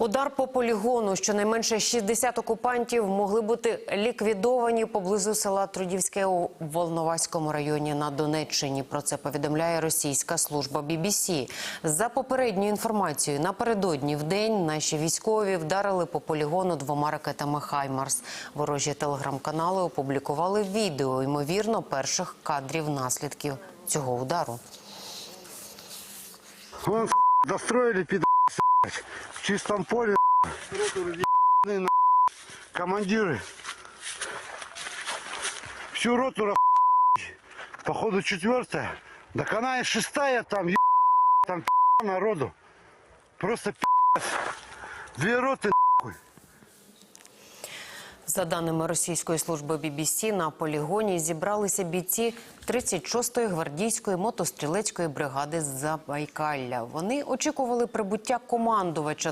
Удар по полігону. Щонайменше 60 окупантів могли бути ліквідовані поблизу села Трудівське у Волноваському районі на Донеччині. Про це повідомляє російська служба BBC. За попередньою інформацією, напередодні в день наші військові вдарили по полігону двома ракетами «Хаймарс». Ворожі телеграм-канали опублікували відео, ймовірно, перших кадрів наслідків цього удару. Пидорасы, блядь, в чистом поле командиры. Всю роту раз, походу четвертая. Так она и шестая там, там народу. Просто. Две роты. За даними російської служби BBC, на полігоні зібралися бійці 36-ї гвардійської мотострілецької бригади з Забайкалля. Вони очікували прибуття командувача